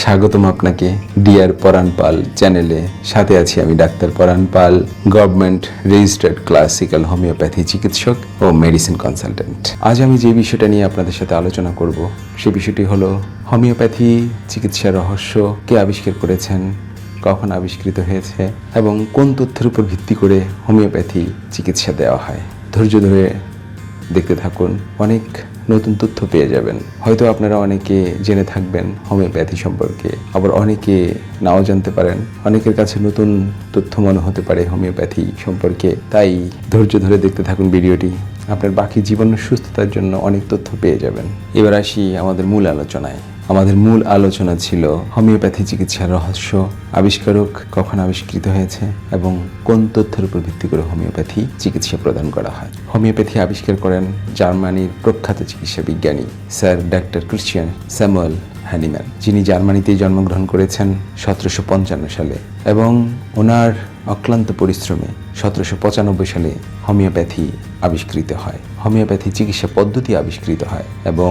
স্বাগতম আপনাকে ডিয়ার পরাণ পাল চ্যানেলে। সাথে আছি আমি doctor Paran Pal, government registered classical homeopathy চিকিৎসক ও মেডিসিন কনসালটেন্ট। আজ আমি যে বিষয়টা নিয়ে আপনাদের সাথে আলোচনা করব, সে বিষয়টি হলো হোমিওপ্যাথি চিকিৎসার রহস্য, কে আবিষ্কার করেছেন, কখন আবিষ্কৃত হয়েছে, এবং কোন তথ্যের উপর ভিত্তি করে হোমিওপ্যাথি চিকিৎসা দেওয়া হয়। ধৈর্য ধরে দেখতে থাকুন, অনেক নতুন তথ্য পেয়ে যাবেন। হয়তো আপনারা অনেকে জেনে থাকবেন হোমিওপ্যাথি সম্পর্কে। আবার অনেকে নাও জানতে পারেন। অনেকের কাছে নতুন তথ্য মনে হতে পারে হোমিওপ্যাথি সম্পর্কে। তাই ধৈর্য ধরে দেখতে থাকুন ভিডিওটি। আপনার বাকি জীবন সুস্থতার জন্য অনেক তথ্য পেয়ে যাবেন। এবার আসি আমাদের মূল আলোচনায়। আমাদের মূল আলোচনা ছিল হোমিওপ্যাথি চিকিৎসার রহস্য, আবিষ্কারক কখন আবিষ্কৃত হয়েছে এবং কোন তথ্যের উপর ভিত্তি করে হোমিওপ্যাথি চিকিৎসা প্রদান করা হয়। হোমিওপ্যাথি আবিষ্কার করেন জার্মানির প্রখ্যাত চিকিৎসা বিজ্ঞানী sir doctor Christian Samuel Hahnemann, যিনি জার্মানিতেই জন্মগ্রহণ করেছেন সতেরোশো পঞ্চান্ন সালে এবং ওনার অক্লান্ত পরিশ্রমে সতেরোশো পঁচানব্বই সালে হোমিওপ্যাথি আবিষ্কৃত হয়। হোমিওপ্যাথি চিকিৎসা পদ্ধতি আবিষ্কৃত হয় এবং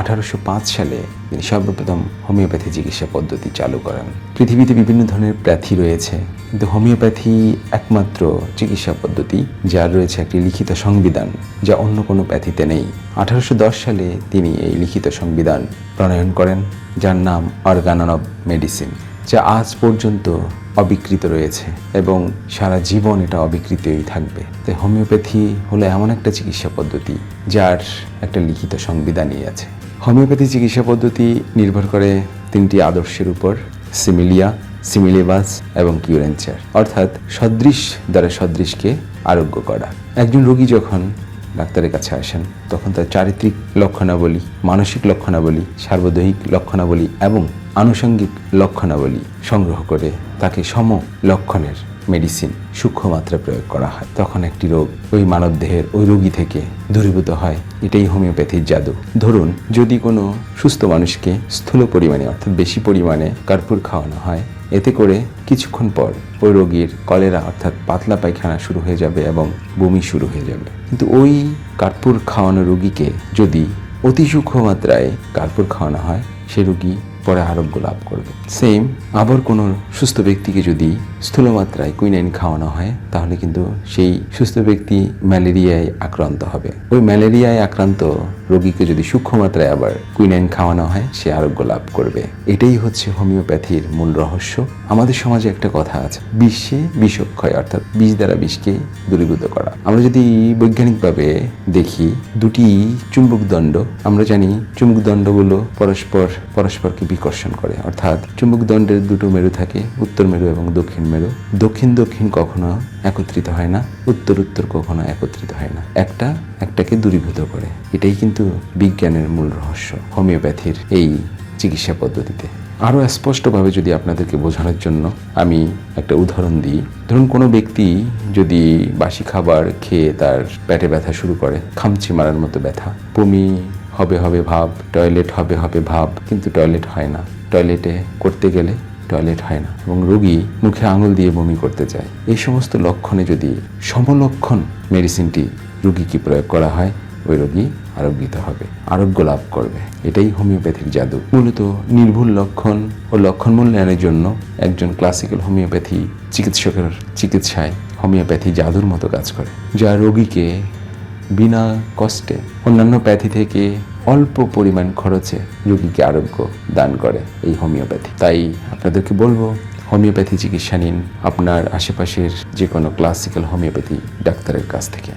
আঠারোশো পাঁচ সালে তিনি সর্বপ্রথম হোমিওপ্যাথি চিকিৎসা পদ্ধতি চালু করেন। পৃথিবীতে বিভিন্ন ধরনের প্যাথি রয়েছে, কিন্তু হোমিওপ্যাথি একমাত্র চিকিৎসা পদ্ধতি, যার রয়েছে একটি লিখিত সংবিধান, যা অন্য কোনো প্যাথিতে নেই। আঠারোশো দশ সালে তিনি এই লিখিত সংবিধান প্রণয়ন করেন, যার নাম অর্গানন অব মেডিসিন, যা আজ পর্যন্ত অবিকৃত রয়েছে এবং সারা জীবন এটা অবিকৃতই থাকবে। তাই হোমিওপ্যাথি হলো এমন একটা চিকিৎসা পদ্ধতি যার একটা লিখিত সংবিধানই আছে। হোমিওপ্যাথি চিকিৎসা পদ্ধতি নির্ভর করে তিনটি আদর্শের উপর, সিমিলিয়া সিমিলেবাস এবং কিউরেঞ্চার অর্থাৎ সদৃশ দ্বারা সদৃশকে আরোগ্য করা। একজন রোগী যখন ডাক্তারের কাছে আসেন। তখন তার চারিত্রিক লক্ষণাবলী, মানসিক লক্ষণাবলী, সার্বদৈহিক লক্ষণাবলী এবং আনুষঙ্গিক লক্ষণাবলী সংগ্রহ করে তাকে সম লক্ষণের মেডিসিন সূক্ষ্ম মাত্রা প্রয়োগ করা হয়। তখন একটি রোগ ওই মানবদেহের ওই রোগী থেকে দূরীভূত হয়। এটাই হোমিওপ্যাথির জাদু। ধরুন, যদি কোনো সুস্থ মানুষকে স্থূল পরিমাণে অর্থাৎ বেশি পরিমাণে কার্পুর খাওয়ানো হয়, এতে করে কিছুক্ষণ পর ওই রোগীর কলেরা অর্থাৎ পাতলা পায়খানা শুরু হয়ে যাবে এবং বমি শুরু হয়ে যাবে। কিন্তু ওই কার্পুর খাওয়ানো রুগীকে যদি অতি সূক্ষ্ম মাত্রায় কার্পুর খাওয়ানো হয় সে রোগী পরে আরোগ্য লাভ করবে। সেম আবার কোনো সুস্থ ব্যক্তিকে যদি স্থূল মাত্রায় কুইনাইন খাওয়ানো হয়, তাহলে কিন্তু সেই সুস্থ ব্যক্তি ম্যালেরিয়ায় আক্রান্ত হবে। ওই ম্যালেরিয়ায় আক্রান্ত রোগীকে যদি সূক্ষ্ম মাত্রায় আবার কুইনাইন খাওয়ানো হয়, সে আরোগ্য লাভ করবে। এটাই হচ্ছে হোমিওপ্যাথির মূল রহস্য। আমাদের সমাজে একটা কথা আছে বিশ্বে বিষক্ষয় অর্থাৎ বিষ দ্বারা বিষকে দূরীভূত করা। আমরা যদি বৈজ্ঞানিকভাবে দেখি, দুটি চুম্বক দণ্ড আমরা জানি চুম্বক দণ্ডগুলো পরস্পর, পরস্পরকে বিকর্ষণ করে। অর্থাৎ চুম্বক দণ্ডের দুটো মেরু থাকে, উত্তর মেরু এবং দক্ষিণ মেরু। দক্ষিণ দক্ষিণ কখনো একত্রিত হয় না, উত্তর উত্তর কখনো একত্রিত হয় না। একটা একটাকে দূরীভূত করে। এটাই কিন্তু বিজ্ঞানের মূল রহস্য, হোমিওপ্যাথির এই চিকিৎসা পদ্ধতিতে। আরও স্পষ্টভাবে যদি আপনাদেরকে বোঝানোর জন্য আমি একটা উদাহরণ দিই। ধরুন কোনো ব্যক্তি যদি বাসি খাবার খেয়ে তার পেটে ব্যথা শুরু করে, খামচি মারার মতো ব্যথা, বমি হবে হবে ভাব টয়লেট হবে হবে ভাব, কিন্তু টয়লেট হয় না। টয়লেটে করতে গেলে টয়লেট হয় না এবং রোগী মুখে আঙুল দিয়ে বমি করতে চায়। এই সমস্ত লক্ষণে যদি সমলক্ষণ মেডিসিনটি রুগীকে প্রয়োগ করা হয়, ওই রোগী আরোগ্যিত হবে, আরোগ্য লাভ করবে। এটাই হোমিওপ্যাথিক জাদু। মূলত নির্ভুল লক্ষণ ও লক্ষণ মূল্যায়নের জন্য একজন ক্লাসিক্যাল হোমিওপ্যাথি চিকিৎসকের চিকিৎসায় হোমিওপ্যাথি জাদুর মতো কাজ করে, যা রোগীকে বিনা কষ্টে অন্যান্য প্যাথি থেকে অল্প পরিমাণ খরচে রোগীকে আরোগ্য দান করে এই হোমিওপ্যাথি। তাই আপনাদেরকে বলব, হোমিওপ্যাথি চিকিৎসা নিন আপনার আশেপাশের যে কোনো ক্লাসিক্যাল হোমিওপ্যাথি ডাক্তারের কাছ থেকে।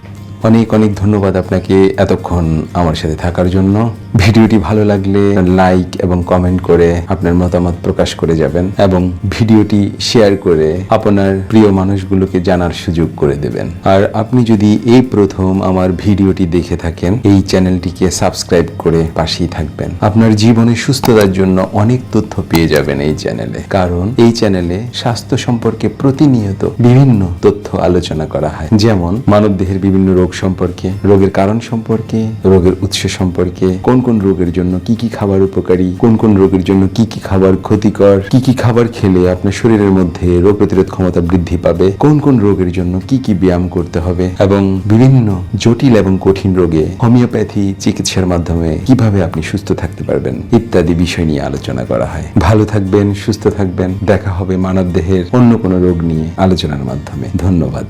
অনেক অনেক ধন্যবাদ আপনাকে এতক্ষণ আমার সাথে থাকার জন্য। ভিডিওটি ভালো লাগলে লাইক এবং কমেন্ট করে আপনার মতামত প্রকাশ করে যাবেন এবং ভিডিওটি শেয়ার করে আপনার প্রিয় মানুষগুলোকে জানার সুযোগ করে দেবেন। আর আপনি যদি এই প্রথম আমার ভিডিওটি দেখে থাকেন, এই চ্যানেলটিকে সাবস্ক্রাইব করে পাশেই থাকবেন। আপনার জীবনে সুস্থতার জন্য অনেক তথ্য পেয়ে যাবেন এই চ্যানেলে। কারণ এই চ্যানেলে স্বাস্থ্য সম্পর্কে প্রতিনিয়ত বিভিন্ন তথ্য আলোচনা করা হয়। যেমন মানবদেহের বিভিন্ন রোগ রোগ সম্পর্কে, রোগের কারণ সম্পর্কে, রোগের উৎস সম্পর্কে, কোন কোন রোগের জন্য কি কি খাবার উপকারী, কোন কোন রোগের জন্য কি কি খাবার ক্ষতিকর, কি কি খাবার খেলে আপনার শরীরের মধ্যে রোগ প্রতিরোধ ক্ষমতা বৃদ্ধি পাবে, কোন কোন রোগের জন্য কি কি ব্যায়াম করতে হবে এবং বিভিন্ন জটিল এবং কঠিন রোগে হোমিওপ্যাথি চিকিৎসার মাধ্যমে কীভাবে আপনি সুস্থ থাকতে পারবেন ইত্যাদি বিষয় নিয়ে আলোচনা করা হয়। ভালো থাকবেন, সুস্থ থাকবেন, দেখা হবে মানব দেহের অন্য কোনো রোগ নিয়ে আলোচনার মাধ্যমে। ধন্যবাদ।